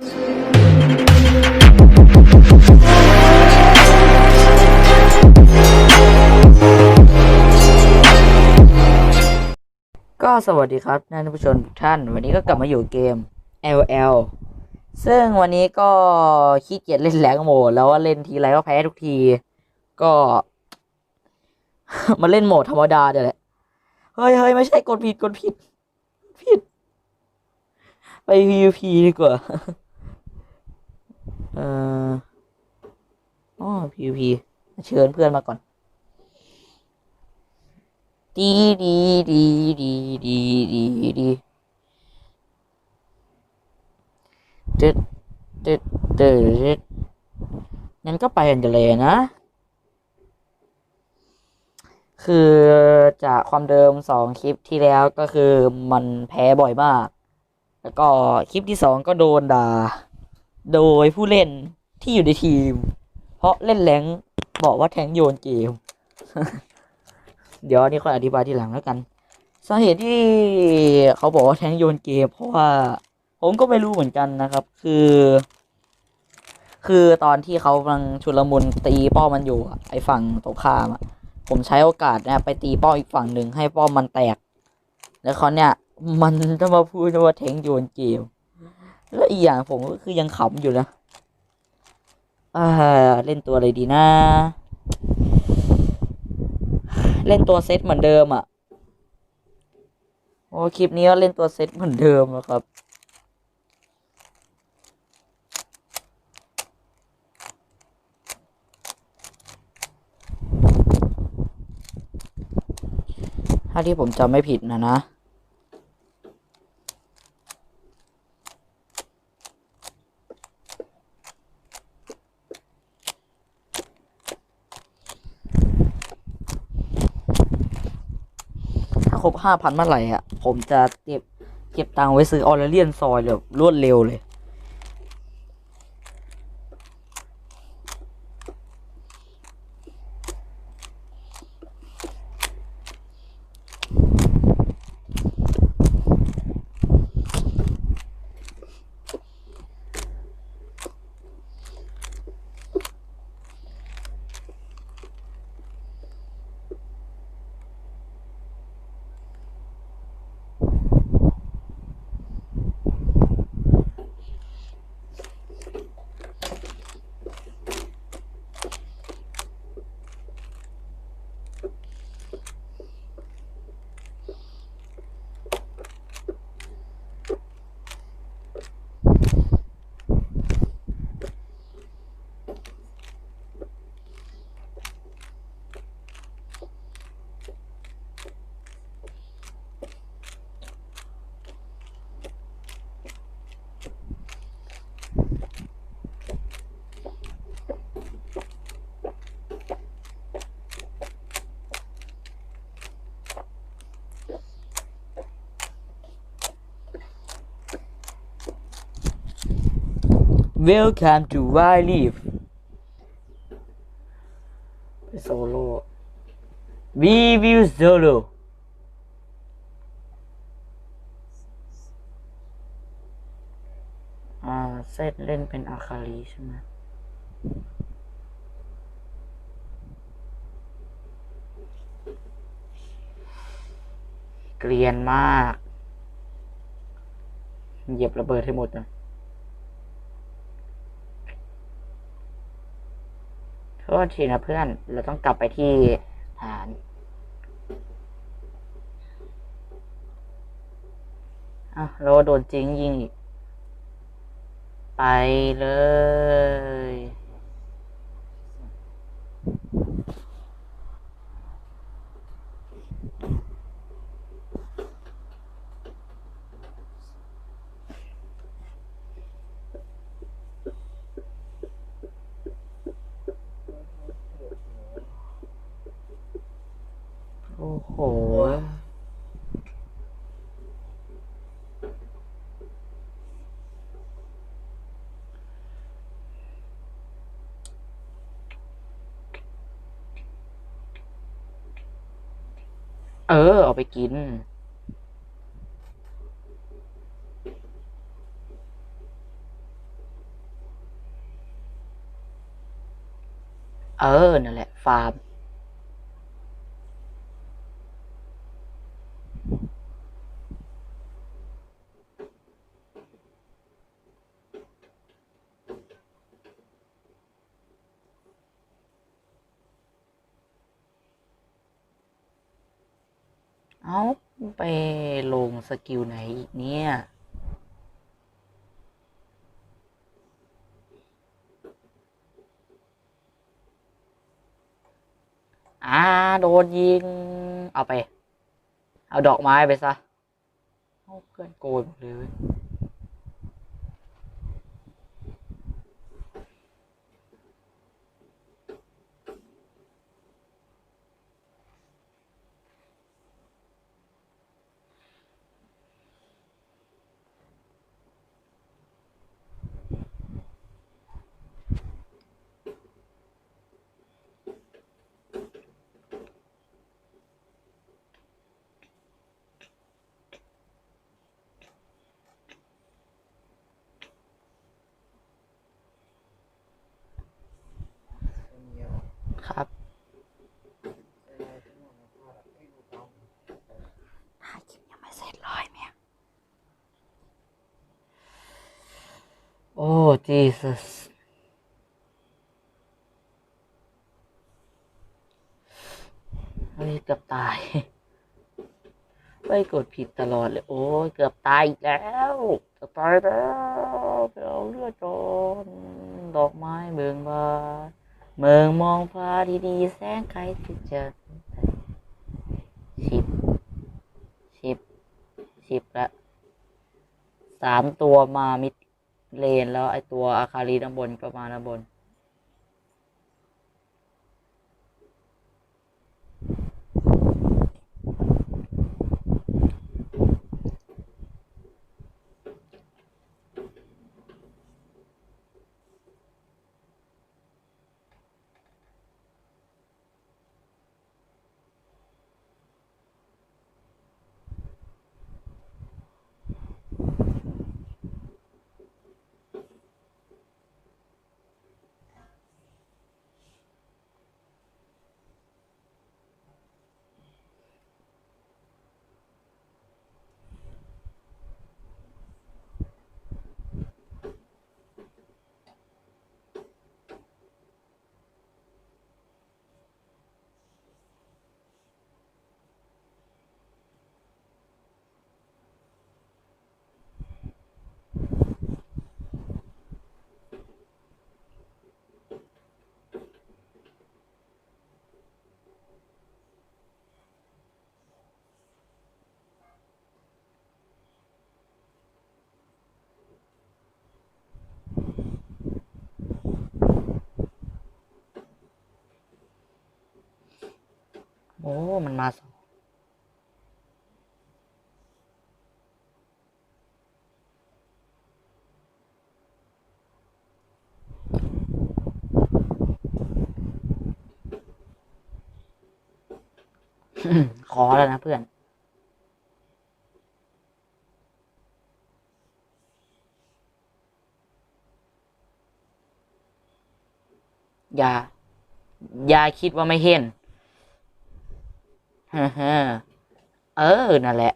ก็สวัสดีครับท่านผู้ชมทุกท่าน วันนี้ก็กลับมาอยู่เกม LL ซึ่งวันนี้ก็ขี้เกียจเล่นแหลงโหมด แล้วว่าเล่นทีไรก็แพ้ทุกที ก็ มาเล่นโหมดธรรมดาเดี๋ยวแหละ เฮ้ยเฮ้ยไม่ใช่กดผิดกดผิด ผิด ไป PVP ดีกว่า เอ่ออ๋อ PVP เชิญเพื่อนมาก่อน ดีดีดีดีดีดีดีตึ๊ดตึ๊ดตึ๊ดงั้นก็ไปกันกันเลยนะ คือจากความเดิมสองคลิปที่แล้วก็คือมันแพ้บ่อยมาก แล้วก็คลิปที่สองก็โดนด่า โดยผู้เล่นที่อยู่ในทีม เพราะเล่นแรงบอกว่าแทงโยนเกม เดี๋ยวนี้ค่อยอธิบายทีหลังแล้วกันสาเหตุที่เขาบอกว่าแทงโยนเกม เพราะว่าผมก็ไม่รู้เหมือนกันนะครับ คือ คือตอนที่เขากำลังชุลมุนตีป้อมันอยู่ไอ้ฝั่งตรงข้ามผมใช้โอกาสนะไปตีป้อมอีกฝั่งหนึ่งให้ป้อมมันแตก แล้วเขาเนี่ย มันจะมาพูดว่าแทงโยนเกม แล้วอีกอย่างผมก็คือยังขำอยู่นะอ่าเล่นตัวอะไรดีนะ เล่นตัวเซตเหมือนเดิมอะโอ้คลิปนี้ก็เล่นตัวเซตเหมือนเดิมอะครับ ถ้าที่ผมจำไม่ผิดนะนะ ครบห้าพันเมื่อไหร่อะ ผมจะเก็บเก็บตังค์ไว้ซื้อออร์เลียนซอยแบบรวดเร็วเลย Welcome to Wild Leaf โซโล่ We will solo อ่าเซตเล่นเป็นอาคาลีใช่ไหมเกลียนมาก เหยียบระเบิดให้หมดนะ โทษทีนะเพื่อน เราต้องกลับไปที่ฐาน อะเราโดนจริงยิงอีก ไปเลย เออ เอาไปกิน เออ นั่นแหละ เอาไปลงสกิลไหนอีกเนี่ย อ่า โดนยิง เอาไป เอาดอกไม้ไปซะ เอาเพื่อนโกยหมดเลยเว้ยครับถ่ายคลิปยังไม่เสร็จเลยเนี่ย โอ้ Jesus เฮ้เกือบตายไปกดผิดตลอดเลย โอ้ยเกือบตายอีกแล้วเกือบตายแล้วไปเอาเลือดก่อนดอกไม้เบิงบานเมืองมองฟ้าดีๆแสงใครที่จะสิบสิบสิบละสามตัวมามิด เลนแล้วไอตัวอาคารีด้านบนก็มาด้านบน อ้มันมาสองขอแล้วนะเพื่อนอย่า อย่าคิดว่าไม่เห็น ฮ่าฮ่าเออ นั่นแหละ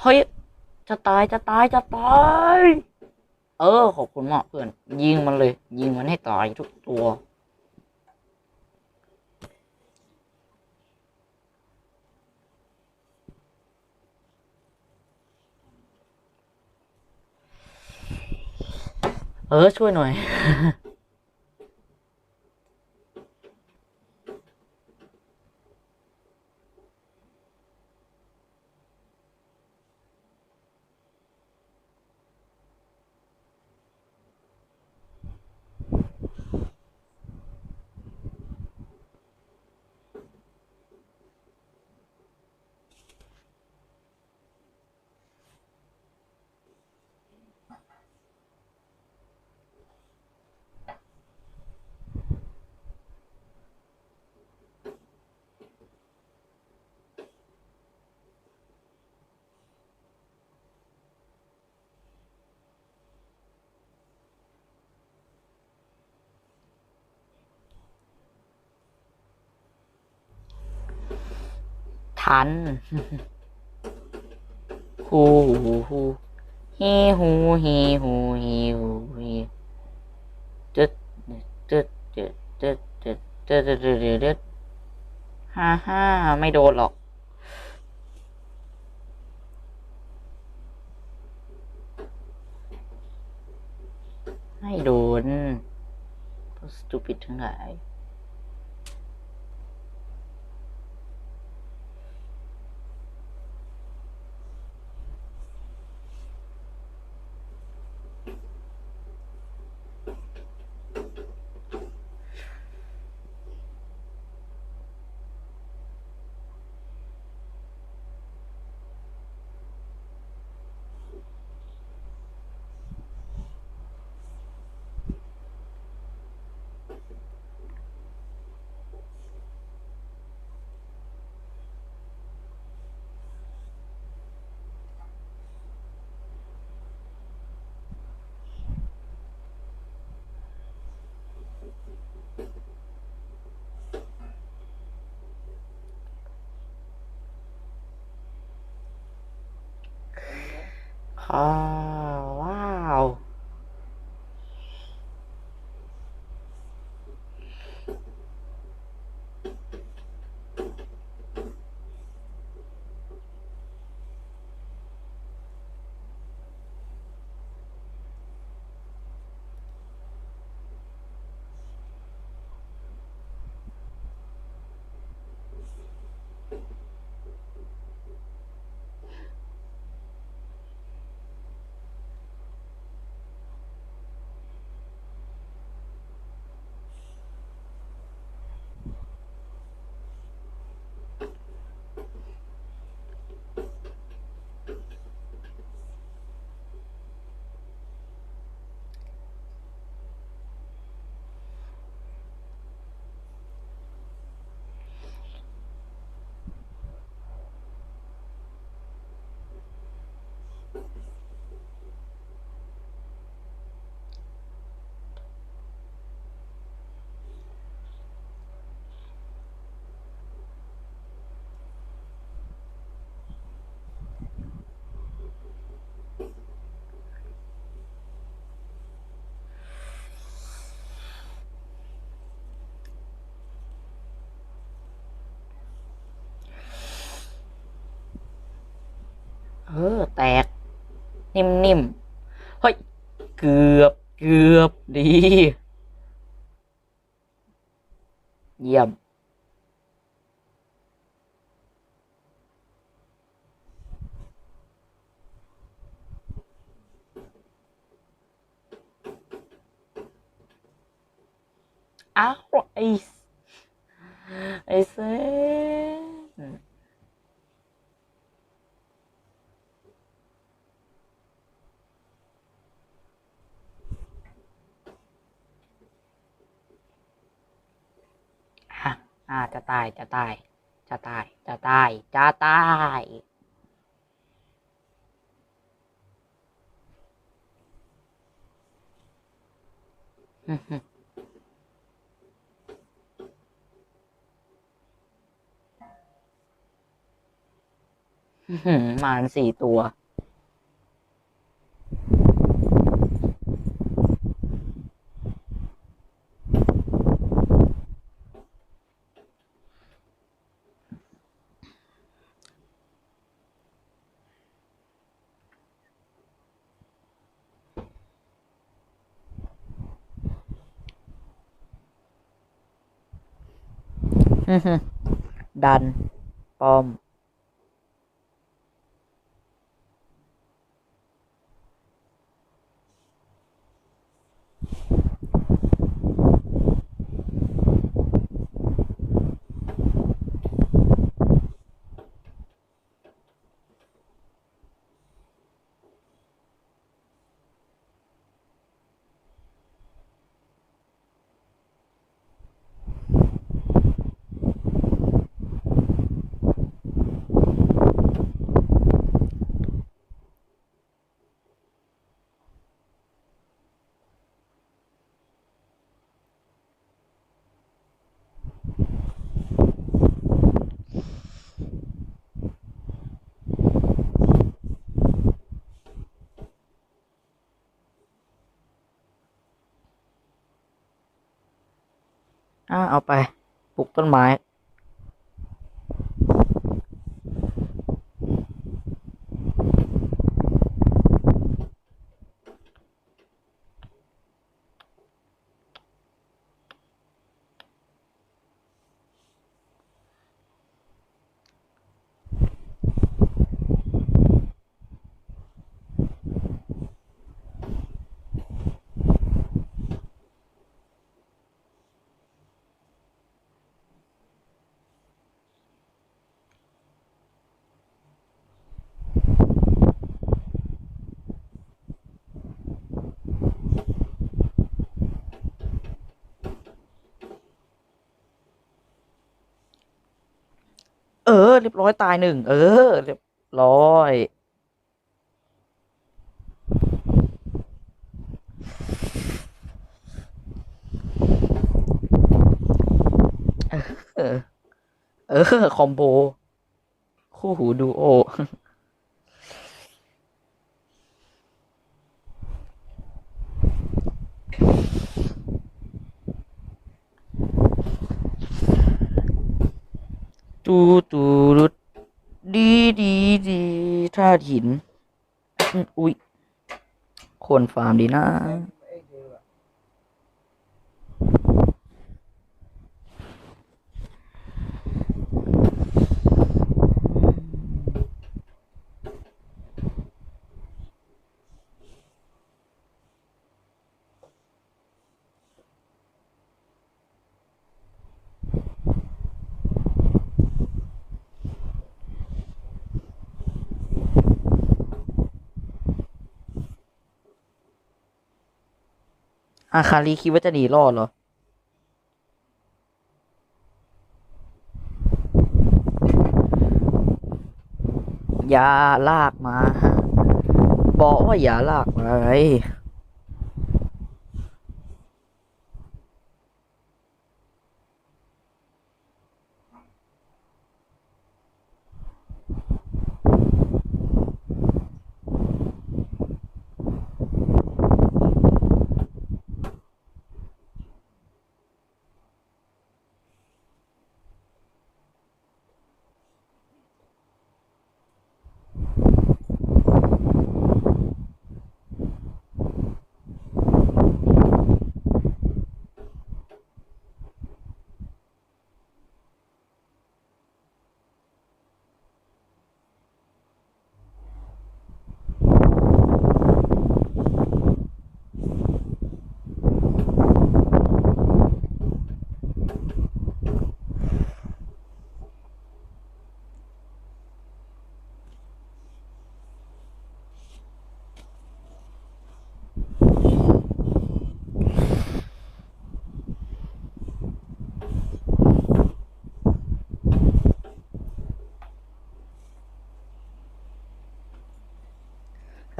เฮ้ย จะตาย จะตาย จะตาย เออ ขอบคุณมากเพื่อน ยิงมันเลย ยิงมันให้ตายทุกตัว เออช่วยหน่อย ทันฮูฮูฮูฮีฮูฮีฮูฮีฮูฮีตึ๊ดตึ๊ดตึ๊ดตึ๊ดตึ๊ดตึ๊ดตึ๊ดตึ๊ดตึ๊ดฮ่าฮ่าไม่โดนหรอกไม่โดนพวกสตูปิดทั้งหลาย 啊。 เออแตก นิ่มๆเฮ้ย เกือบเกือบดี เยี่ยม อ้าวไอ้ไอ้เซน อ่าจะตายจะตาย จะตาย จะตาย จะตาย หมากันสี่ตัว ดันปอม เอาไปปลูกต้นไม้ เออ เรียบร้อยตายหนึ่ง เออ เรียบร้อย เออ เออ คอมโบ คู่หูดูโอ ตูตูรุดดีดีดีธาตุหิน อุ๊ยคนฟาร์มดีนะ อาคารีคิดว่าจะหนีรอดเหรอ อย่าลากมา บอกว่าอย่าลากมาไง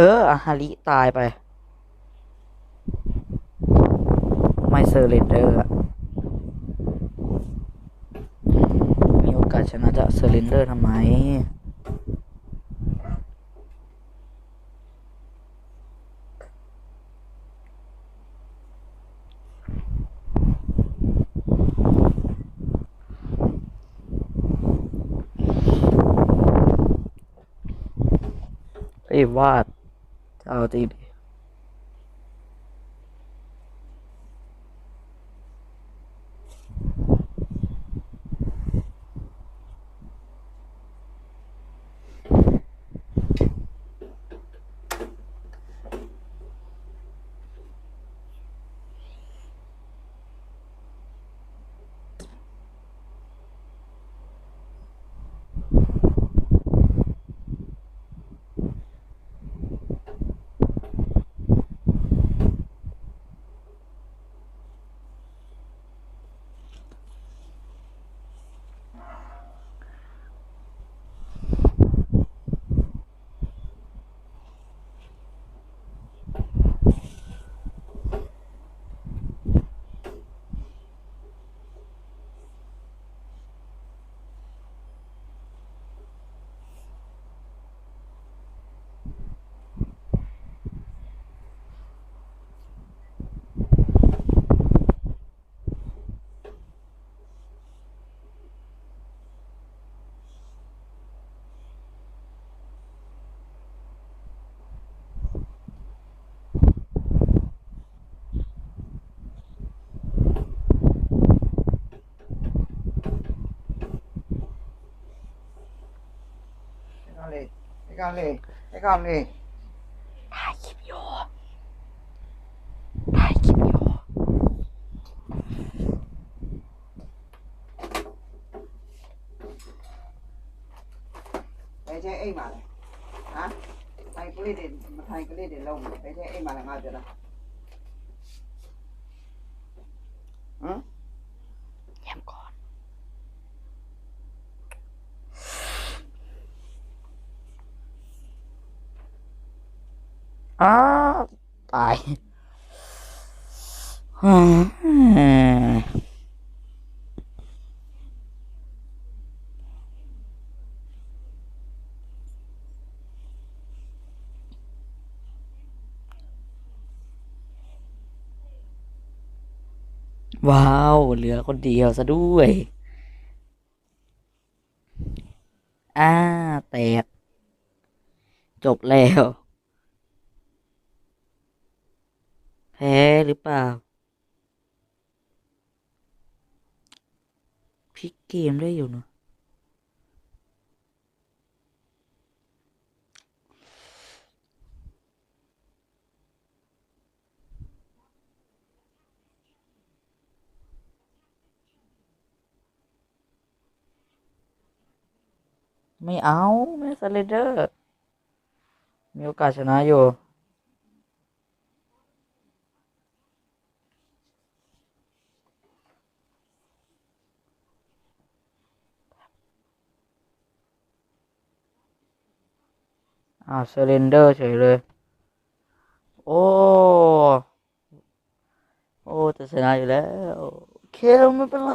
อออาฮาริตายไป ไม่เซอร์เรนเดอร์มีโอกาสชนะจะเซอร์เรนเดอร์ทำไมเอ้ ยวาดจะเอาจริงดิก่อนเลยไปก่อนเลยถ่ายคลิปอยู่ถ่ายคลิปอยู่ ไปใช้ไอ้มาเลยฮะไทยก็เล่นเด่นมาไทยก็เล่นเด่นลงไปใช้ไอ้มาเลยมาเดี๋ยวนะอืม แยมก่อน อ้าตายว้าว เหลือคนเดียวซะด้วยอ่าแตก จบแล้ว แพ้หรือเปล่าพลิกเกมได้อยู่เนอะไม่เอา ไม่สเลเดอร์ มีโอกาสชนะอยู่ อ้าวเซเลนเดอร์เฉยเลย โอ้ โอ้จะชนะอยู่แล้วเคไม่เป็นไร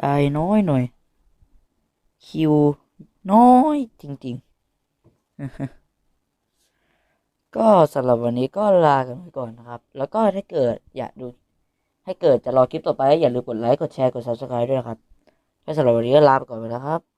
ตายน้อยหน่อย คิว น้อยจริงๆ ก็สำหรับวันนี้ก็ลากันไปก่อนนะครับ แล้วก็ถ้าเกิดอยากดู ให้เกิดจะรอคลิปต่อไป อย่าลืมกดไลค์ กดแชร์ กด subscribe ด้วยนะครับก็สำหรับวันนี้ก็ลาไปก่อนไปแล้วครับ